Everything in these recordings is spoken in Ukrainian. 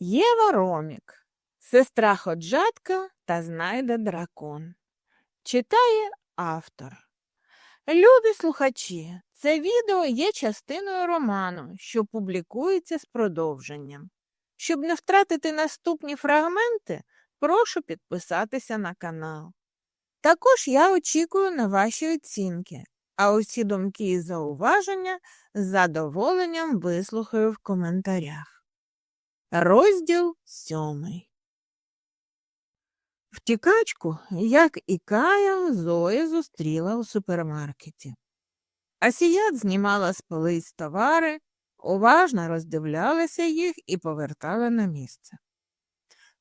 Єва Ромік, сестра ходжатка та знайде дракон. Читає автор. Любі слухачі, це відео є частиною роману, що публікується з продовженням. Щоб не втратити наступні фрагменти, прошу підписатися на канал. Також я очікую на ваші оцінки, а усі думки і зауваження з задоволенням вислухаю в коментарях. Розділ сьомий. Втікачку, як і Кая, Зоя зустріла у супермаркеті. Асіят знімала з полиць товари, уважно роздивлялася їх і повертала на місце.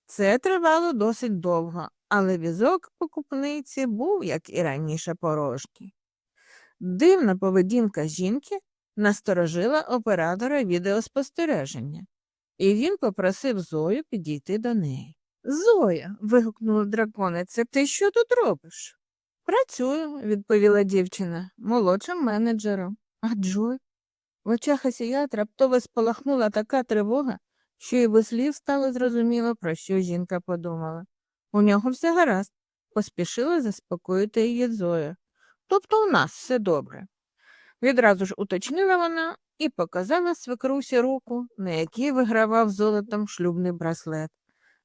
Це тривало досить довго, але візок покупниці був, як і раніше, порожній. Дивна поведінка жінки насторожила оператора відеоспостереження і він попросив Зою підійти до неї. Зоя. вигукнула дракониця, ти що тут робиш? Працюю, відповіла дівчина, молодшим менеджером. А Джой? В очах Асіят раптово спалахнула така тривога, що й без слів стало зрозуміло, про що жінка подумала. У нього все гаразд, поспішила заспокоїти її Зоя. Тобто у нас все добре. Відразу ж уточнила вона і показала свекрусі руку, на якій вигравав золотом шлюбний браслет.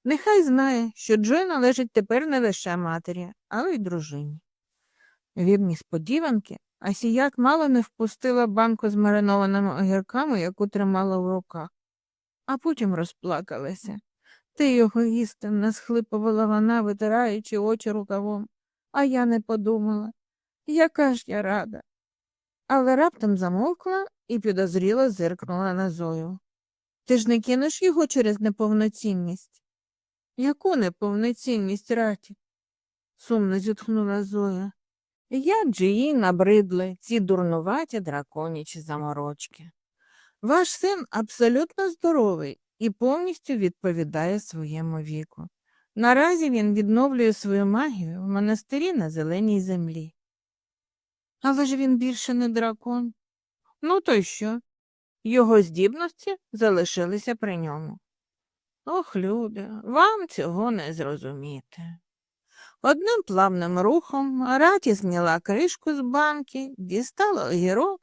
Нехай знає, що Джой належить тепер не лише матері, але й дружині. Від несподіванки Асіяк мало не впустила банку з маринованими огірками, яку тримала в руках, а потім розплакалася. Ти його істинно схлипувала вона, витираючи очі рукавом, а я не подумала. Яка ж я рада. Але раптом замовкла і підозріло зиркнула на Зою. Ти ж не кинеш його через неповноцінність? Яку неповноцінність раті? сумно зітхнула Зоя. Як же їй набридли ці дурнуваті драконячі заморочки. Ваш син абсолютно здоровий і повністю відповідає своєму віку. Наразі він відновлює свою магію в монастирі на зеленій землі. Але ж він більше не дракон. Ну, то й що? Його здібності залишилися при ньому. Ох, люди, вам цього не зрозуміти. Одним плавним рухом Раті зняла кришку з банки, дістала огірок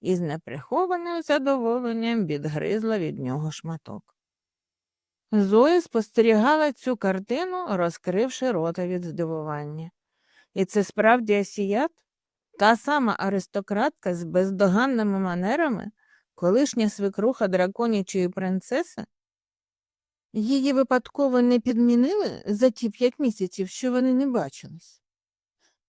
і з неприхованим задоволенням відгризла від нього шматок. Зоя спостерігала цю картину, розкривши рота від здивування. І це справді асіят? Та сама аристократка з бездоганними манерами, колишня свекруха драконячої принцеси? Її випадково не підмінили за ті п'ять місяців, що вони не бачились.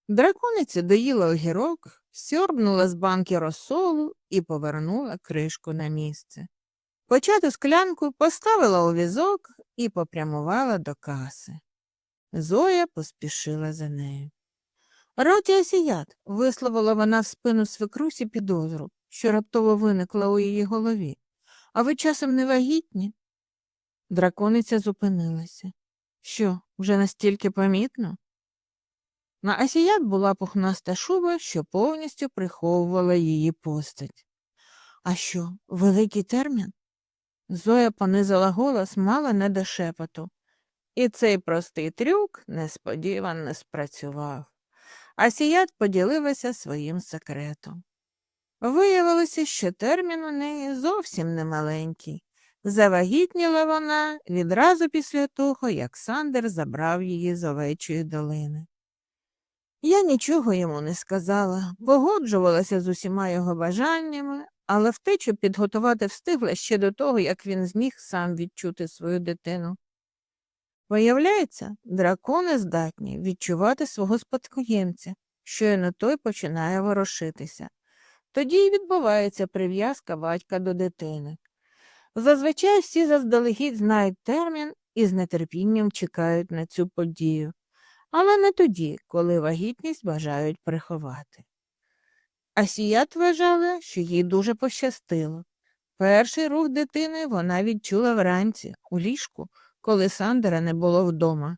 Дракониця доїла огірок, сьорбнула з банки розсолу і повернула кришку на місце. Почату склянку поставила у візок і попрямувала до каси. Зоя поспішила за нею. Роті осіят, висловила вона в спину свекрусі підозру, що раптово виникла у її голові. А ви часом не вагітні? Дракониця зупинилася. Що, вже настільки помітно? На асіят була пухнаста шуба, що повністю приховувала її постать. А що, великий термін? Зоя понизила голос мало не до шепоту, і цей простий трюк несподівано спрацював. Асіят поділилася своїм секретом. Виявилося, що термін у неї зовсім не маленький. Завагітніла вона відразу після того, як Сандер забрав її з овечої долини. Я нічого йому не сказала, погоджувалася з усіма його бажаннями, але втечу підготувати встигла ще до того, як він зміг сам відчути свою дитину. Виявляється, дракони здатні відчувати свого спадкоємця, щойно той починає ворушитися. Тоді й відбувається прив'язка батька до дитини. Зазвичай всі заздалегідь знають термін і з нетерпінням чекають на цю подію, але не тоді, коли вагітність бажають приховати. Асіят вважала, що їй дуже пощастило. Перший рух дитини вона відчула вранці, у ліжку, коли Сандера не було вдома.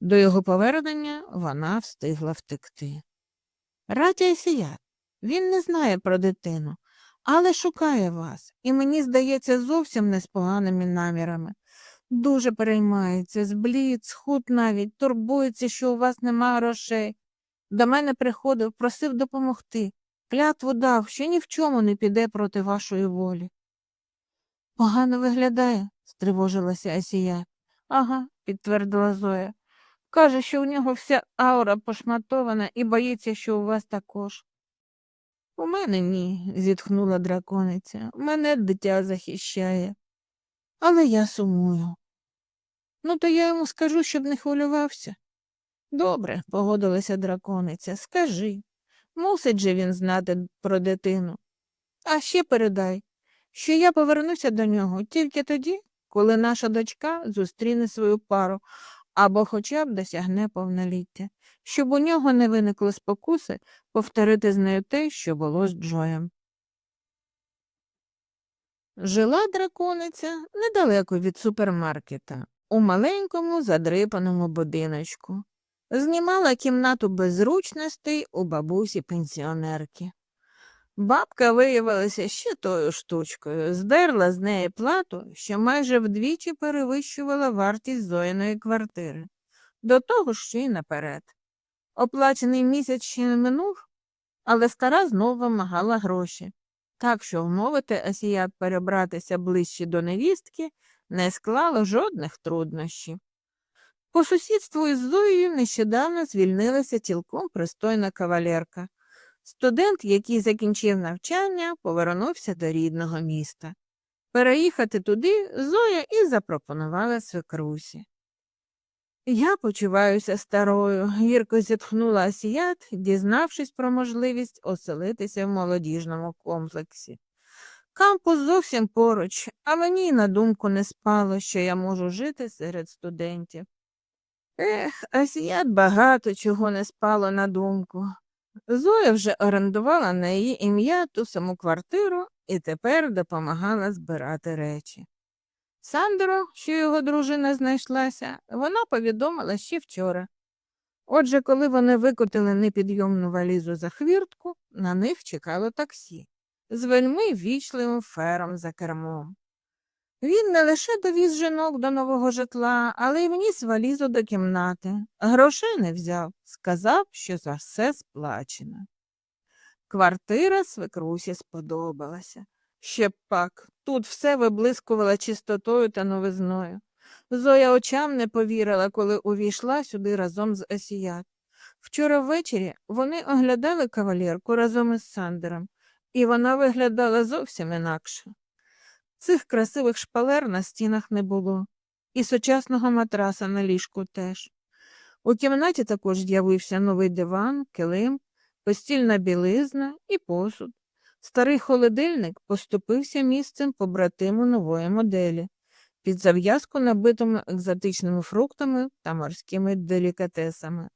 До його повернення вона встигла втекти. Ратя Асіят, він не знає про дитину, але шукає вас, і мені здається, зовсім не з поганими намірами. Дуже переймається, зблід, схуд навіть, турбується, що у вас нема грошей. До мене приходив, просив допомогти. Клятву дав, що ні в чому не піде проти вашої волі. Погано виглядає, стривожилася Асія. Ага, підтвердила Зоя. Каже, що у нього вся аура пошматована і боїться, що у вас також. У мене ні, зітхнула дракониця. Мене дитя захищає. Але я сумую. Ну, то я йому скажу, щоб не хвилювався. Добре, погодилася дракониця, скажи. Мусить же він знати про дитину. А ще передай, що я повернуся до нього тільки тоді, коли наша дочка зустріне свою пару або хоча б досягне повноліття, щоб у нього не виникло спокуси повторити з нею те, що було з Джоєм. Жила дракониця недалеко від супермаркета, у маленькому задрипаному будиночку. Знімала кімнату без зручностей у бабусі пенсіонерки. Бабка виявилася ще тою штучкою, здерла з неї плату, що майже вдвічі перевищувала вартість Зоїної квартири. До того ж ще й наперед. Оплачений місяць ще не минув, але стара знову вимагала гроші. Так що вмовити Асіят перебратися ближче до невістки не склало жодних труднощів. По сусідству із Зоєю нещодавно звільнилася цілком пристойна кавалерка. Студент, який закінчив навчання, повернувся до рідного міста. Переїхати туди Зоя і запропонувала свекрусі. Я почуваюся старою, гірко зітхнула Асіят, дізнавшись про можливість оселитися в молодіжному комплексі. Кампус зовсім поруч, а мені й на думку не спало, що я можу жити серед студентів. Ех, Асіят багато чого не спало на думку. Зоя вже орендувала на її ім'я ту саму квартиру і тепер допомагала збирати речі. Сандро, що його дружина знайшлася, вона повідомила ще вчора. Отже, коли вони викотили непідйомну валізу за хвіртку, на них чекало таксі з вельми вічливим фером за кермом. Він не лише довіз жінок до нового житла, але й вніс валізу до кімнати. Грошей не взяв, сказав, що за все сплачено. Квартира свекрусі сподобалася. Ще пак, тут все виблискувало чистотою та новизною. Зоя очам не повірила, коли увійшла сюди разом з Асіят. Вчора ввечері вони оглядали кавалерку разом із Сандером, і вона виглядала зовсім інакше. Цих красивих шпалер на стінах не було, і сучасного матраса на ліжку теж. У кімнаті також з'явився новий диван, килим, постільна білизна і посуд. Старий холодильник поступився місцем побратиму нової моделі, під зав'язку набитими екзотичними фруктами та морськими делікатесами.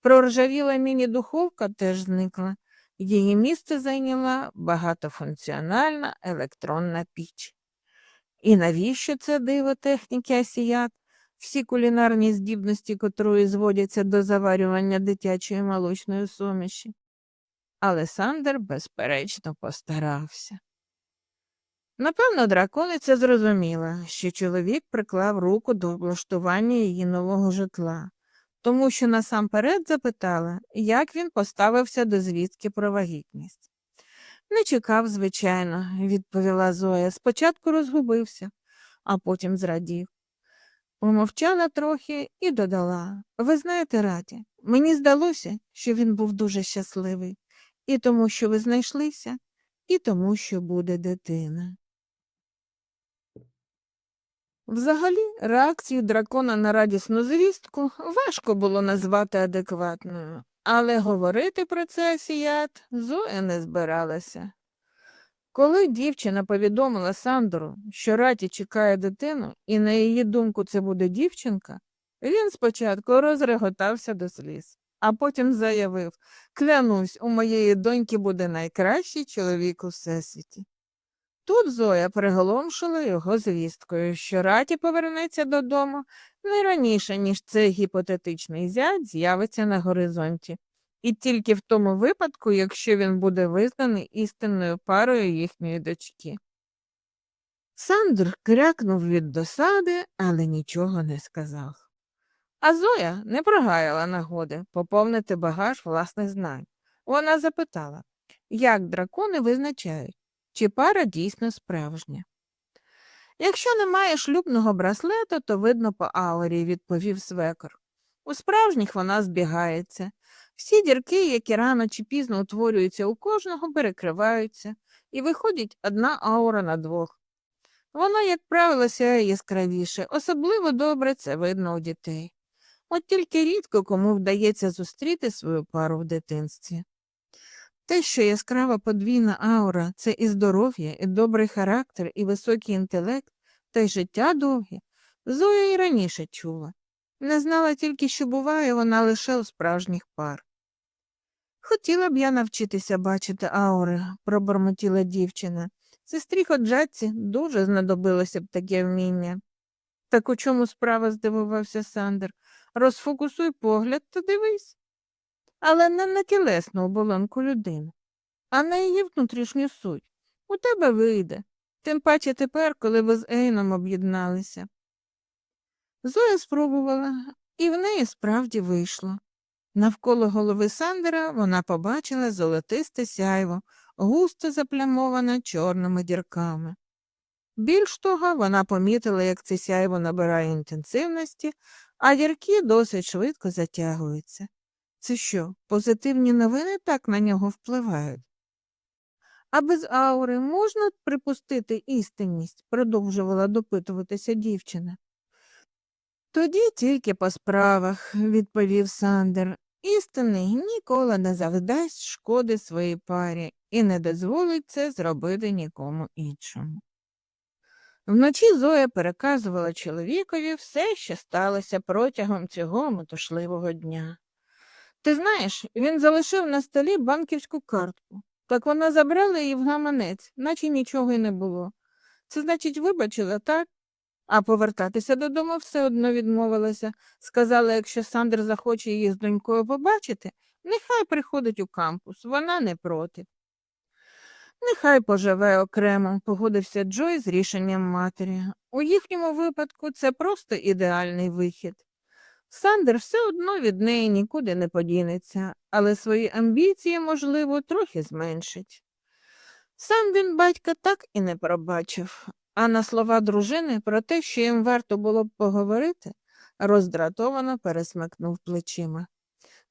Проржавіла міні-духовка теж зникла, її місце зайняла багатофункціональна електронна піч. І навіщо це диво техніки асіят, всі кулінарні здібності котрої зводяться до заварювання дитячої молочної суміші? Алесандр, безперечно, постарався. Напевно, дракониця зрозуміла, що чоловік приклав руку до облаштування її нового житла, тому що насамперед запитала, як він поставився до звістки про вагітність. Не чекав, звичайно, відповіла Зоя. Спочатку розгубився, а потім зрадів. Помовчала трохи і додала Ви знаєте, Раді, мені здалося, що він був дуже щасливий, і тому, що ви знайшлися, і тому, що буде дитина. Взагалі, реакцію дракона на радісну звістку важко було назвати адекватною, але говорити про це Асіят Зоя не збиралася. Коли дівчина повідомила Сандору, що Раті чекає дитину, і на її думку це буде дівчинка, він спочатку розреготався до сліз, а потім заявив Клянусь, у моєї доньки буде найкращий чоловік у всесвіті. Тут Зоя приголомшила його звісткою, що Раті повернеться додому не раніше, ніж цей гіпотетичний зять з'явиться на горизонті, і тільки в тому випадку, якщо він буде визнаний істинною парою їхньої дочки. Сандр крякнув від досади, але нічого не сказав. А Зоя не прогаяла нагоди поповнити багаж власних знань. Вона запитала, як дракони визначають, чи пара дійсно справжня. Якщо немає шлюбного браслета, то видно по аурі, відповів свекор. У справжніх вона збігається. Всі дірки, які рано чи пізно утворюються у кожного, перекриваються, і виходить одна аура на двох. Вона, як правило, сяє яскравіше, особливо добре це видно у дітей. От тільки рідко кому вдається зустріти свою пару в дитинстві. Те, що яскрава подвійна аура це і здоров'я, і добрий характер, і високий інтелект, та й життя довге, Зоя і раніше чула. Не знала тільки, що буває вона лише у справжніх пар. Хотіла б я навчитися бачити аури, пробормотіла дівчина. Сестрі ходжатці дуже знадобилося б таке вміння. Так у чому справа, здивувався Сандер. Розфокусуй погляд та дивись. Але не на тілесну оболонку людини, а на її внутрішню суть. У тебе вийде. Тим паче тепер, коли ви з Ейном об'єдналися. Зоя спробувала, і в неї справді вийшло. Навколо голови Сандера вона побачила золотисте сяйво, густо заплямоване чорними дірками. Більш того, вона помітила, як це сяйво набирає інтенсивності, а дірки досить швидко затягуються. Це що, позитивні новини так на нього впливають? А без аури можна припустити істинність, продовжувала допитуватися дівчина. Тоді тільки по справах, відповів Сандер. Істинний ніколи не завдасть шкоди своїй парі і не дозволить це зробити нікому іншому. Вночі Зоя переказувала чоловікові все, що сталося протягом цього метушливого дня. Ти знаєш, він залишив на столі банківську картку. Так вона забрала її в гаманець, наче нічого й не було. Це значить, вибачила, так? А повертатися додому все одно відмовилася. Сказала, якщо Сандер захоче її з донькою побачити, нехай приходить у кампус, вона не проти. Нехай поживе окремо, погодився Джой з рішенням матері. У їхньому випадку це просто ідеальний вихід. Сандер все одно від неї нікуди не подінеться, але свої амбіції, можливо, трохи зменшить. Сам він батька так і не пробачив, а на слова дружини про те, що їм варто було б поговорити, роздратовано пересмикнув плечима.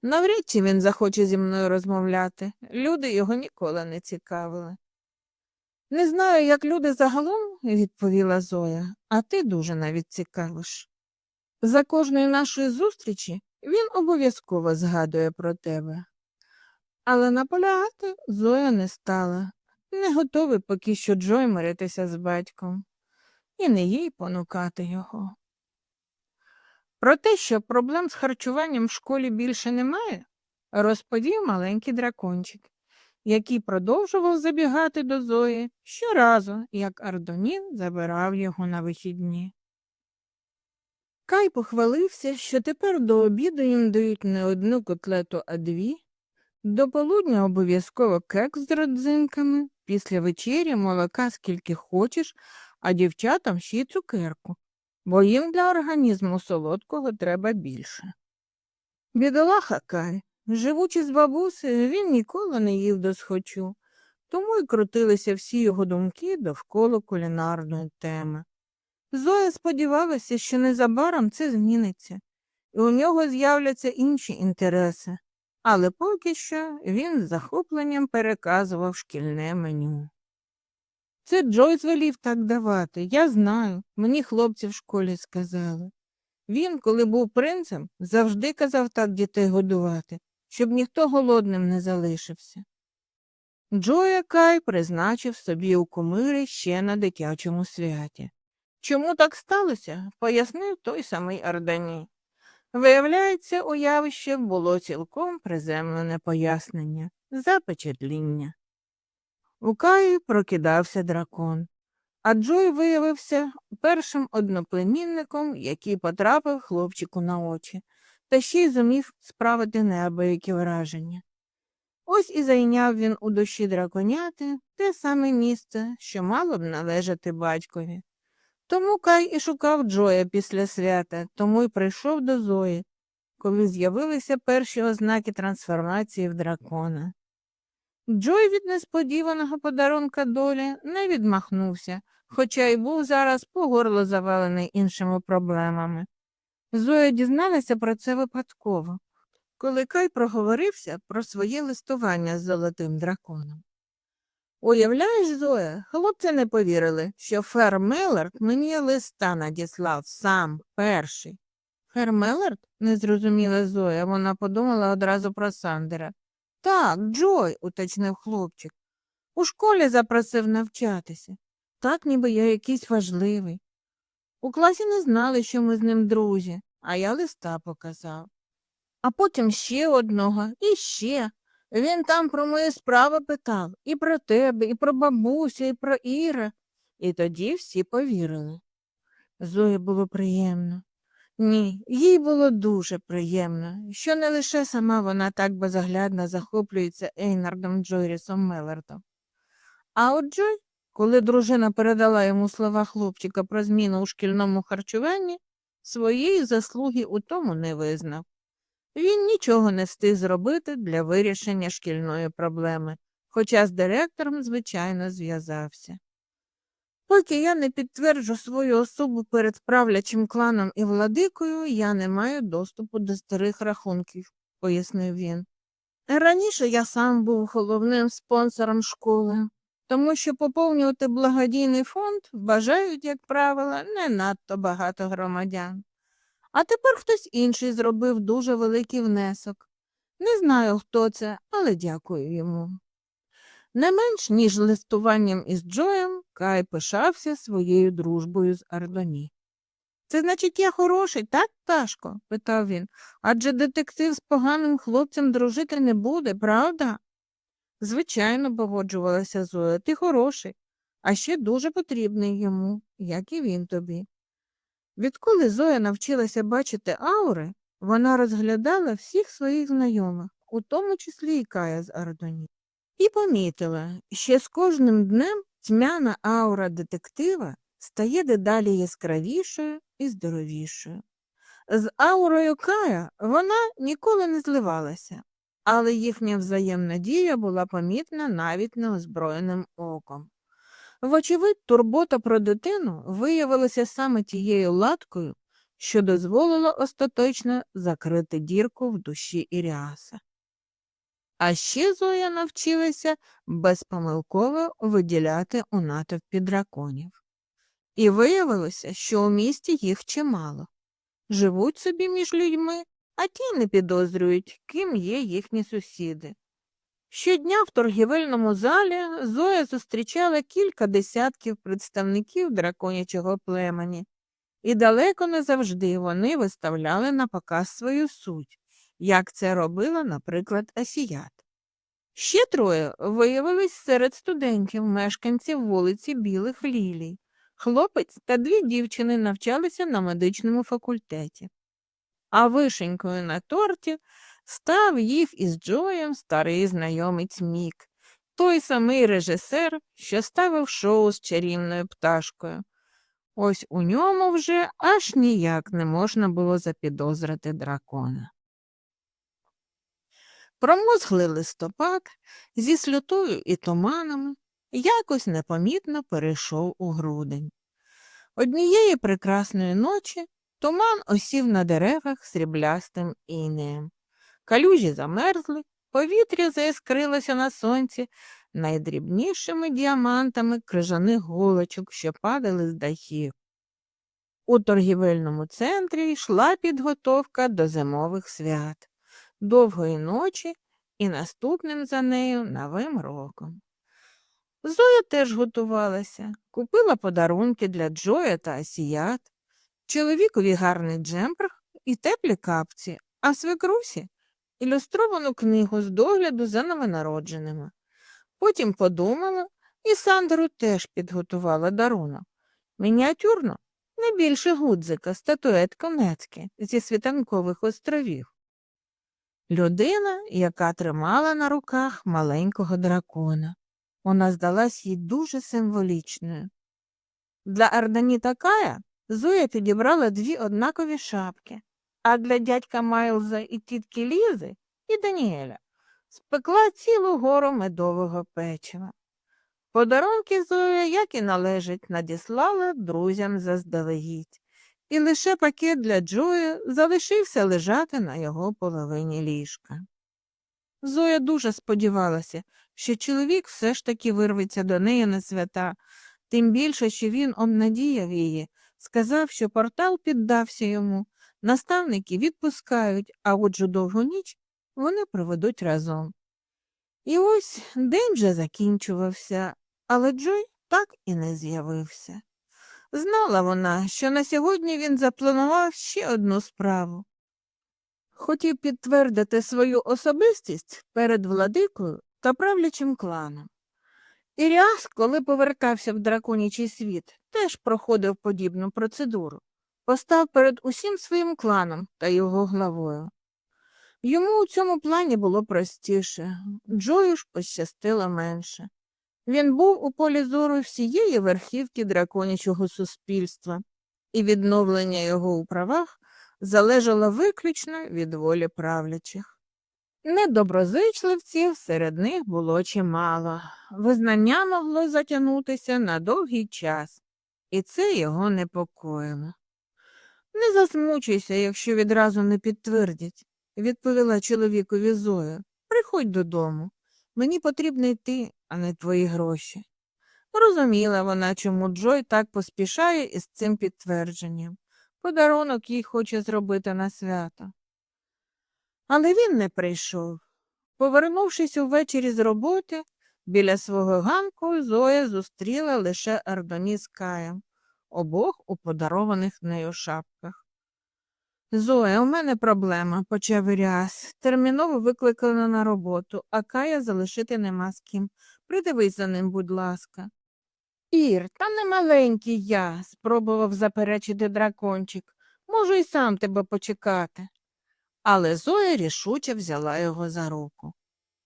Навряд чи він захоче зі мною розмовляти, люди його ніколи не цікавили. Не знаю, як люди загалом, відповіла Зоя, а ти дуже навіть цікавиш. За кожної нашої зустрічі він обов'язково згадує про тебе. Але наполягати Зоя не стала, не готовий поки що Джой миритися з батьком, і не їй понукати його. Про те, що проблем з харчуванням в школі більше немає, розповів маленький дракончик, який продовжував забігати до Зої щоразу, як Ардонін забирав його на вихідні. Кай похвалився, що тепер до обіду їм дають не одну котлету, а дві, до полудня обов'язково кекс з родзинками, після вечері молока скільки хочеш, а дівчатам ще й цукерку, бо їм для організму солодкого треба більше. Бідолаха Кай, живучи з бабусею, він ніколи не їв досхочу, тому й крутилися всі його думки довкола кулінарної теми. Зоя сподівалася, що незабаром це зміниться, і у нього з'являться інші інтереси, але поки що він з захопленням переказував шкільне меню. Це Джой звелів так давати, я знаю, мені хлопці в школі сказали. Він, коли був принцем, завжди казав так дітей годувати, щоб ніхто голодним не залишився. Джоя Кай призначив собі у кумири ще на дитячому святі. Чому так сталося, пояснив той самий Ардані. Виявляється, у явище було цілком приземлене пояснення запечатління. У Каї прокидався дракон, а Джой виявився першим одноплемінником, який потрапив хлопчику на очі, та ще й зумів справити неабиякі враження. Ось і зайняв він у душі драконяти те саме місце, що мало б належати батькові. Тому Кай і шукав Джоя після свята, тому й прийшов до Зої, коли з'явилися перші ознаки трансформації в дракона. Джой від несподіваного подарунка долі не відмахнувся, хоча й був зараз по горло завалений іншими проблемами. Зоя дізналася про це випадково, коли Кай проговорився про своє листування з золотим драконом. Уявляєш, Зоя, хлопці не повірили, що Фер Меллард мені листа надіслав сам перший. Фер Меллард? не зрозуміла Зоя, вона подумала одразу про Сандера. Так, Джой, уточнив хлопчик. У школі запросив навчатися. Так, ніби я якийсь важливий. У класі не знали, що ми з ним друзі, а я листа показав. А потім ще одного, і ще. Він там про мої справи питав, і про тебе, і про бабусю, і про Іра. І тоді всі повірили. Зої було приємно. Ні, їй було дуже приємно, що не лише сама вона так безоглядно захоплюється Ейнардом Джойрісом Меллардом. А от Джой, коли дружина передала йому слова хлопчика про зміну у шкільному харчуванні, своєї заслуги у тому не визнав. Він нічого не встиг зробити для вирішення шкільної проблеми, хоча з директором, звичайно, зв'язався. Поки я не підтверджу свою особу перед правлячим кланом і владикою, я не маю доступу до старих рахунків, пояснив він. Раніше я сам був головним спонсором школи, тому що поповнювати благодійний фонд бажають, як правило, не надто багато громадян. А тепер хтось інший зробив дуже великий внесок. Не знаю, хто це, але дякую йому. Не менш ніж листуванням із Джоєм, Кай пишався своєю дружбою з Ардоні. Це значить, я хороший, так, Ташко? питав він. Адже детектив з поганим хлопцем дружити не буде, правда? Звичайно, погоджувалася Зоя, ти хороший, а ще дуже потрібний йому, як і він тобі. Відколи Зоя навчилася бачити аури, вона розглядала всіх своїх знайомих, у тому числі і Кая з Ардоні, і помітила, що з кожним днем тьмяна аура детектива стає дедалі яскравішою і здоровішою. З аурою Кая вона ніколи не зливалася, але їхня взаємна дія була помітна навіть неозброєним оком. Вочевидь, турбота про дитину виявилася саме тією латкою, що дозволила остаточно закрити дірку в душі Іріаса. А ще Зоя навчилася безпомилково виділяти у натовпі драконів. І виявилося, що у місті їх чимало. Живуть собі між людьми, а ті не підозрюють, ким є їхні сусіди. Щодня в торгівельному залі Зоя зустрічала кілька десятків представників драконячого племені, і далеко не завжди вони виставляли на показ свою суть, як це робила, наприклад, Асіят. Ще троє виявились серед студентів, мешканців вулиці Білих Лілій. Хлопець та дві дівчини навчалися на медичному факультеті. А вишенькою на торті став їх із Джоєм старий знайомець Мік, той самий режисер, що ставив шоу з чарівною пташкою. Ось у ньому вже аж ніяк не можна було запідозрити дракона. Промозглий листопад зі сльотою і туманами якось непомітно перейшов у грудень. Однієї прекрасної ночі туман осів на деревах сріблястим інеєм. Калюжі замерзли, повітря заіскрилося на сонці найдрібнішими діамантами крижаних голочок, що падали з дахів. У торгівельному центрі йшла підготовка до зимових свят, довгої ночі і наступним за нею новим роком. Зоя теж готувалася, купила подарунки для Джоя та Асіят, чоловікові гарний джемпер і теплі капці, а свекрусі ілюстровану книгу з догляду за новонародженими. Потім подумала, і Сандеру теж підготувала дарунок. Мініатюрно, не більше гудзика, статуетка Нецьки зі світанкових островів. людина, яка тримала на руках маленького дракона. Вона здалась їй дуже символічною. Для Арданіта Кая Зоя підібрала дві однакові шапки, а для дядька Майлза і тітки Лізи і Даніеля спекла цілу гору медового печива. Подарунки Зоя, як і належить, надіслала друзям заздалегідь, і лише пакет для Джоя залишився лежати на його половині ліжка. Зоя дуже сподівалася, що чоловік все ж таки вирветься до неї на свята, тим більше, що він обнадіяв її, сказав, що портал піддався йому, наставники відпускають, а отже довгу ніч вони проведуть разом. І ось день вже закінчувався, але Джой так і не з'явився. Знала вона, що на сьогодні він запланував ще одну справу. Хотів підтвердити свою особистість перед владикою та правлячим кланом. Іріас, коли повертався в драконячий світ, теж проходив подібну процедуру, постав перед усім своїм кланом та його главою. Йому у цьому плані було простіше, Джою ж пощастило менше. Він був у полі зору всієї верхівки драконячого суспільства, і відновлення його у правах залежало виключно від волі правлячих. Недоброзичливців серед них було чимало, визнання могло затягнутися на довгий час, і це його непокоїло. Не засмучуйся, якщо відразу не підтвердять, відповіла чоловікові Зоя. Приходь додому. Мені потрібно йти, а не твої гроші. Розуміла вона, чому Джой так поспішає із цим підтвердженням. Подарунок їй хоче зробити на свято. Але він не прийшов. Повернувшись увечері з роботи, біля свого ганку Зоя зустріла лише Ардоні з Каєм, обох у подарованих нею шапках. Зоя, у мене проблема, почав Іріас. Терміново викликано на роботу, а Кая залишити нема з ким. Придивись за ним, будь ласка. Ір, та не маленький я, спробував заперечити дракончик. Можу й сам тебе почекати. Але Зоя рішуче взяла його за руку.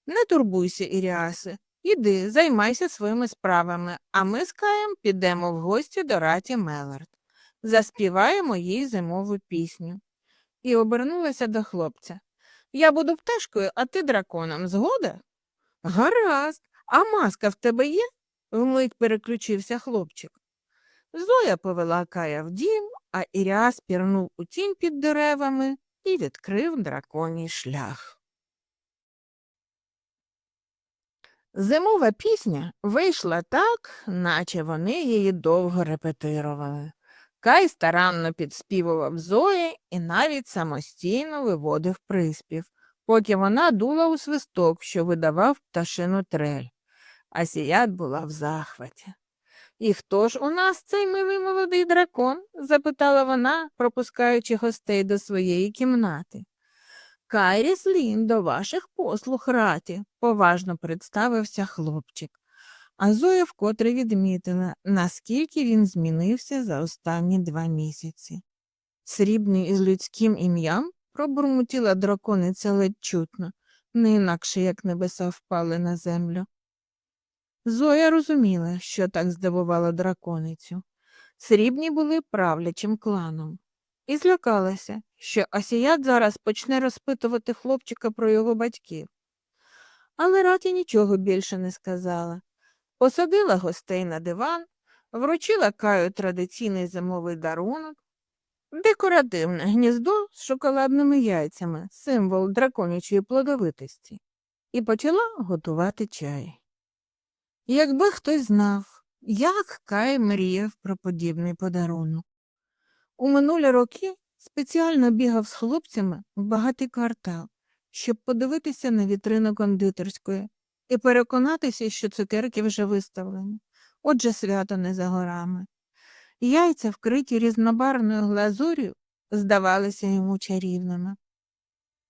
Не турбуйся, Іріасе, іди, займайся своїми справами, а ми з Каєм підемо в гості до раті Мелард. Заспіваємо їй зимову пісню. І обернулася до хлопця. Я буду пташкою, а ти драконом, згода? Гаразд, а маска в тебе є? вмить переключився хлопчик. Зоя повела Кая в дім, а Іріас пірнув у тінь під деревами і відкрив драконій шлях. Зимова пісня вийшла так, наче вони її довго репетирували. Кай старанно підспівував Зої і навіть самостійно виводив приспів, поки вона дула у свисток, що видавав пташину трель. А сіят була в захваті. І хто ж у нас цей милий молодий дракон? запитала вона, пропускаючи гостей до своєї кімнати. Кайріс Лін до ваших послуг раті, поважно представився хлопчик. А Зоя вкотре відмітила, наскільки він змінився за останні два місяці. Срібний із людським ім'ям пробурмотіла дракониця ледь чутно, не інакше як небеса впали на землю. Зоя розуміла, що так здивувало драконицю. Срібні були правлячим кланом, і злякалася, що Асіят зараз почне розпитувати хлопчика про його батьків. Але раті нічого більше не сказала. Посадила гостей на диван, вручила Каю традиційний зимовий дарунок, декоративне гніздо з шоколадними яйцями, символ драконячої плодовитості, і почала готувати чай. Якби хтось знав, як Кай мріяв про подібний подарунок. У минулі роки спеціально бігав з хлопцями в багатий квартал, щоб подивитися на вітрину кондитерської і переконатися, що цукерки вже виставлені. Отже, свято не за горами. Яйця, вкриті різнобарвною глазур'ю, здавалися йому чарівними.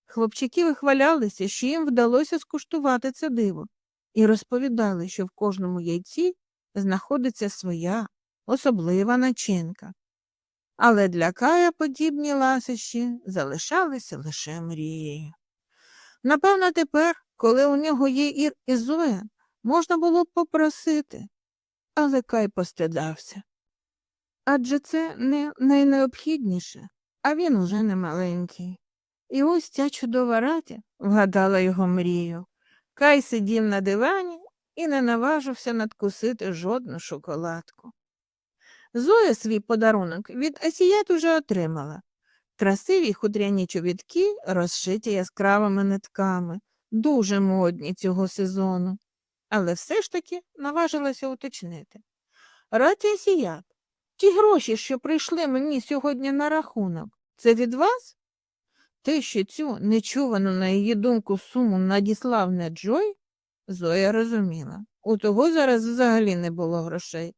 Хлопчики вихвалялися, що їм вдалося скуштувати це диво, і розповідали, що в кожному яйці знаходиться своя особлива начинка. Але для Кая подібні ласощі залишалися лише мрією. Напевно, тепер, коли у нього є Ір і Зоя, можна було б попросити. Але Кай постидався. Адже це не найнеобхідніше, а він уже не маленький. І ось ця чудова раді вгадала його мрію. Кай сидів на дивані і не наважився надкусити жодну шоколадку. Зоя свій подарунок від Асіят уже отримала. Красиві хутряні чобітки, розшиті яскравими нитками, дуже модні цього сезону, але все ж таки наважилася уточнити. Раті Асіят, ті гроші, що прийшли мені сьогодні на рахунок, це від вас? Те, що цю нечувану, на її думку, суму надіслав не Джой, Зоя розуміла. У того зараз взагалі не було грошей.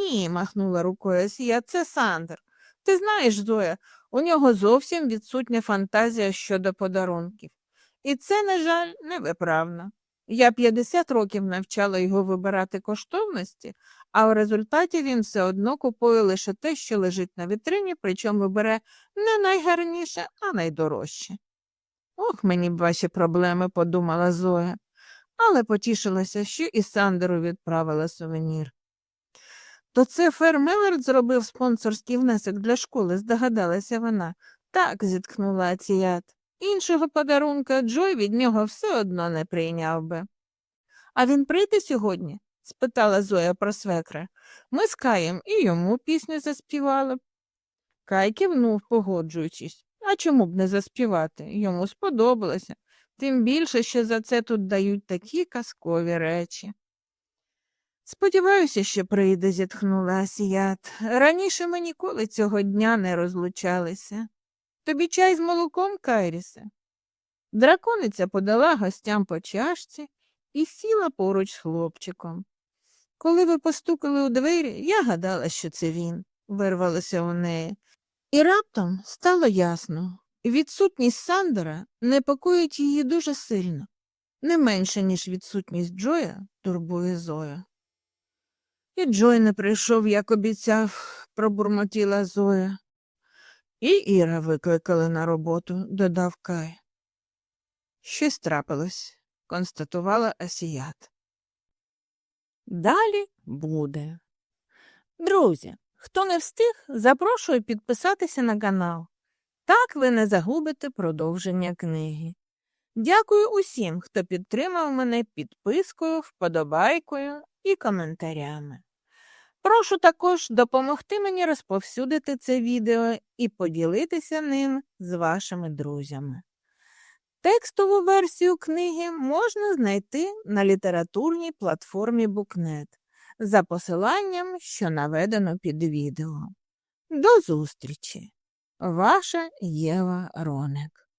Ні, махнула рукою Асія, це Сандер. Ти знаєш, Зоя, у нього зовсім відсутня фантазія щодо подарунків. І це, на жаль, невиправно. Я 50 років навчала його вибирати коштовності, а в результаті він все одно купує лише те, що лежить на вітрині, причому вибере не найгарніше, а найдорожче. Ох, мені б ваші проблеми, подумала Зоя, але потішилася, що і Сандеру відправила сувенір. То це Фер Меллард зробив спонсорський внесок для школи, здогадалася вона. Так, зітхнула Аціят. Іншого подарунка Джой від нього все одно не прийняв би. А він прийде сьогодні? спитала Зоя про свекра. Ми з Каєм і йому пісню заспівали. б». Кай кивнув, погоджуючись. А чому б не заспівати? Йому сподобалося. Тим більше, що за це тут дають такі казкові речі. Сподіваюся, що прийде, зітхнула Асіят. Раніше ми ніколи цього дня не розлучалися. Тобі чай з молоком, Кайрісе? Дракониця подала гостям по чашці і сіла поруч з хлопчиком. Коли ви постукали у двері, я гадала, що це він, вирвалося у неї. І раптом стало ясно відсутність Сандера непокоїть її дуже сильно, не менше, ніж відсутність Джоя турбує Зоя. І Джой не прийшов, як обіцяв, пробурмотіла Зоя. І Іра викликали на роботу, додав Кай. Щось трапилось, констатувала Асіят. Далі буде. Друзі, хто не встиг, запрошую підписатися на канал. Так ви не загубите продовження книги. Дякую усім, хто підтримав мене підпискою, вподобайкою і коментарями. Прошу також допомогти мені розповсюдити це відео і поділитися ним з вашими друзями. Текстову версію книги можна знайти на літературній платформі Букнет за посиланням, що наведено під відео. До зустрічі! Ваша Єва Роник